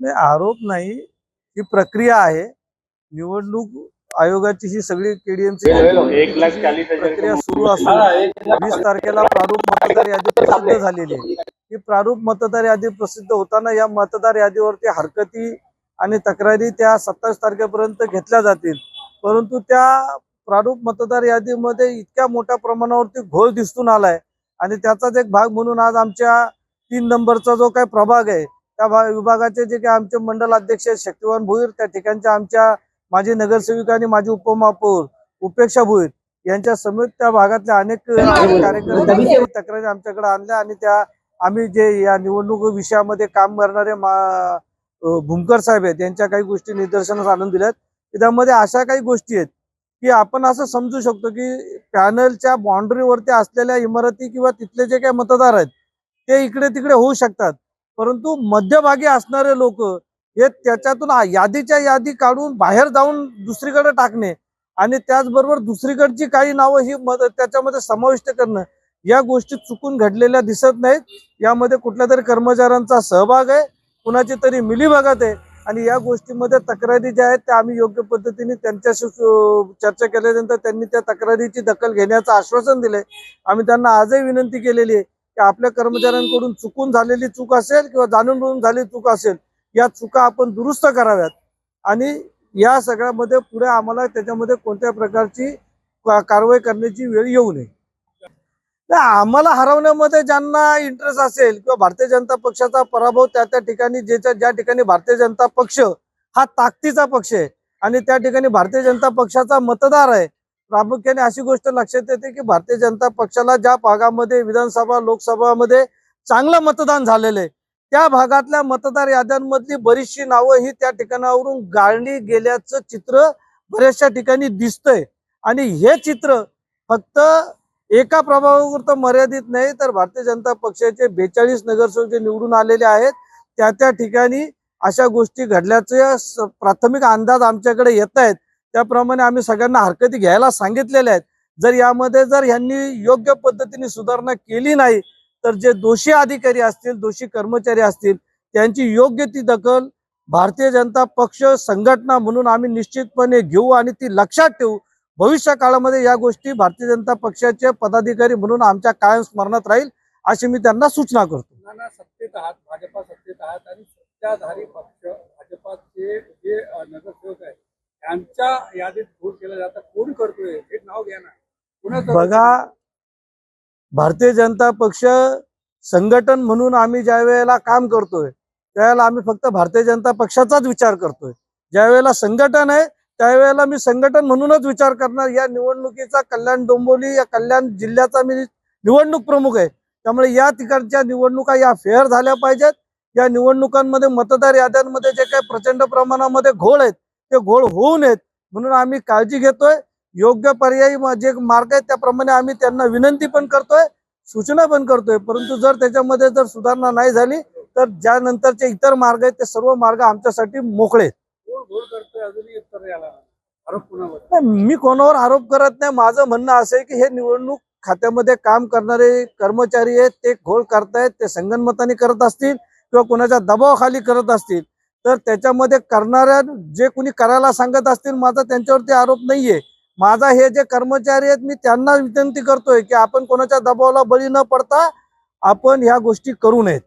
नाही आरोप नाही. ही प्रक्रिया आहे. निवडणूक आयोगाची ही सगळी हजार प्रक्रिया सुरू असून वीस तारखेला प्रारूप मतदार यादी प्रसिद्ध झालेली आहे. ही प्रारूप मतदार यादी प्रसिद्ध होताना या मतदार यादीवरती हरकती आणि तक्रारी त्या सत्तावीस तारखेपर्यंत घेतल्या जातील. परंतु त्या प्रारूप मतदार यादीमध्ये इतक्या मोठ्या प्रमाणावरती घोळ दिसून आलाय. आणि त्याचाच एक भाग म्हणून आज आमच्या तीन नंबरचा जो काही प्रभाग आहे त्या विभागाचे जे काही आमचे मंडल अध्यक्ष आहेत, शक्तिवान भोईर त्या ठिकाणच्या आमच्या माजी नगरसेविका आणि माजी उपमहापौर उपेक्षा भोईर यांच्या समेत त्या भागातल्या अनेक कार्यकर्त्यांनी तक्रारी आमच्याकडे आणल्या आणि त्या आम्ही जे या निवडणूक विषयामध्ये काम करणारे भूमकर साहेब आहेत यांच्या काही गोष्टी निदर्शनास आणून दिल्यात. त्यामध्ये अशा काही गोष्टी आहेत की आपण असं समजू शकतो की पॅनलच्या बाउंड्रीवरती असलेल्या इमारती किंवा तिथले जे काही मतदार आहेत ते इकडे तिकडे होऊ शकतात. परंतु मध्यभागी असणारे लोक हे त्याच्यातून यादीच्या यादी काढून बाहेर जाऊन दुसरीकडे टाकणे आणि त्याचबरोबर दुसरीकडची काही नावं ही मद त्याच्यामध्ये समाविष्ट करणं या गोष्टी चुकून घडलेल्या दिसत नाहीत. यामध्ये कुठल्या तरी कर्मचाऱ्यांचा सहभाग आहे कुणाची तरी मिलीभागात आहे आणि या गोष्टीमध्ये तक्रारी ज्या आहेत त्या आम्ही योग्य पद्धतीने त्यांच्याशी चर्चा केल्यानंतर त्यांनी त्या तक्रारीची दखल घेण्याचं आश्वासन दिलंय. आम्ही त्यांना आजही विनंती केलेली आहे की आपल्या कर्मचाऱ्यांकडून चुकून झालेली चूक असेल किंवा जाणून बुजून झालेली चूक असेल या चुका आपण दुरुस्त कराव्यात. आणि या सगळ्यामध्ये पुढे आम्हाला त्याच्यामध्ये कोणत्या प्रकारची कारवाई करण्याची वेळ येऊ नये. आम्हाला हरवण्यामध्ये ज्यांना इंटरेस्ट असेल किंवा भारतीय जनता पक्षाचा पराभव त्या त्या ठिकाणी ज्याच्या ज्या ठिकाणी भारतीय जनता पक्ष हा ताकदीचा पक्ष आहे आणि त्या ठिकाणी भारतीय जनता पक्षाचा मतदार आहे प्रामुख्याने अशी गोष्ट लक्षात येते की भारतीय जनता पक्षाला ज्या भागामध्ये विधानसभा लोकसभामध्ये चांगलं मतदान झालेलं आहे त्या भागातल्या मतदार याद्यांमधली बरीचशी नावं ही त्या ठिकाणावरून गाळली गेल्याचं चित्र बऱ्याचशा ठिकाणी दिसतंय. आणि हे चित्र फक्त एका प्रभावावर तर मर्यादित नाही तर भारतीय जनता पक्षाचे बेचाळीस नगरसेवक जे निवडून आलेले आहेत त्या त्या ठिकाणी अशा गोष्टी घडल्याचे प्राथमिक अंदाज आमच्याकडे येत आहेत. त्याप्रमाणे आम्ही सगळ्यांना हरकती घ्यायला सांगितलेल्या आहेत. जर यामध्ये जर यांनी योग्य पद्धतीने सुधारणा केली नाही तर जे दोषी अधिकारी असतील दोषी कर्मचारी असतील त्यांची योग्य ती दखल भारतीय जनता पक्ष संघटना म्हणून आम्ही निश्चितपणे घेऊ आणि ती लक्षात ठेवू. भविष्य काळामध्ये या गोष्टी भारतीय जनता पक्षाचे पदाधिकारी म्हणून आमच्या कायम स्मरणात राहील अशी मी त्यांना सूचना करतो. सत्तेत आहात भाजपा सत्तेत आहात आणि सत्ताधारी पक्ष भाजपाचे जे अ, नगरसेवक आहेत त्यांच्या यादीत घोळ केला जातं कोण करतोय हे नाव घ्या ना. बघा भारतीय जनता पक्ष संघटन म्हणून आम्ही ज्या वेळेला काम करतोय त्यावेळेला आम्ही फक्त भारतीय जनता पक्षाचाच विचार करतोय. ज्या वेळेला संघटन आहे त्यावेळेला मी संघटन म्हणूनच विचार करणार. या निवडणुकीचा कल्याण डोंबोली या कल्याण जिल्ह्याचा मी निवडणूक प्रमुख आहे. त्यामुळे या ठिकाणच्या निवडणुका या फेअर झाल्या पाहिजेत. या निवडणुकांमध्ये मतदार याद्यांमध्ये जे काही प्रचंड प्रमाणामध्ये घोळ आहेत ते घोळ होऊ नयेत. म्हणून आम्ही काळजी घेतोय. योग्य पर्यायी जे मार्ग आहेत त्याप्रमाणे आम्ही त्यांना विनंती पण करतोय सूचना पण करतोय. परंतु जर त्याच्यामध्ये जर सुधारणा नाही झाली तर ज्या नंतरचे इतर मार्ग आहेत ते सर्व मार्ग आमच्यासाठी मोकळे मी कोणावर आरोप करत नाही. माझं म्हणणं असं आहे की हे निवडणूक खात्यामध्ये काम करणारे कर्मचारी आहेत ते घोळ करतायत ते संगनमताने करत असतील किंवा कोणाच्या दबावाखाली करत असतील. तर त्याच्यामध्ये करणाऱ्या जे कुणी करायला सांगत असतील माझा त्यांच्यावरती आरोप नाहीये. माझा हे जे कर्मचारी आहेत मी त्यांना विनंती करतोय की आपण कोणाच्या दबावाला बळी न पडता आपण ह्या गोष्टी करू नयेत.